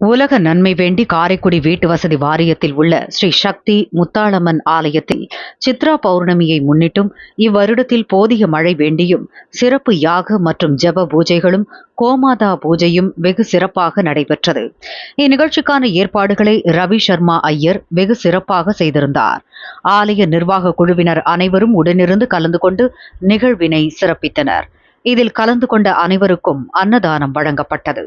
உலக நன்மை வேண்டி காரைக்குடி வீட்டு வசதி வாரியத்தில் உள்ள ஸ்ரீ சக்தி முத்தாளம்மன் ஆலயத்தில் சித்ரா பௌர்ணமியை முன்னிட்டும் இவ்வருடத்தில் போதிய மழை வேண்டியும் சிறப்பு யாக மற்றும் ஜெப பூஜைகளும் கோமாதா பூஜையும் வெகு சிறப்பாக நடைபெற்றது. இந்நிகழ்ச்சிக்கான ஏற்பாடுகளை ரவி சர்மா ஐயர் வெகு சிறப்பாக செய்திருந்தார். ஆலய நிர்வாக குழுவினர் அனைவரும் உடனிருந்து கலந்து கொண்டு நிகழ்வினை சிறப்பித்தனர். இதில் கலந்து கொண்ட அனைவருக்கும் அன்னதானம் வழங்கப்பட்டது.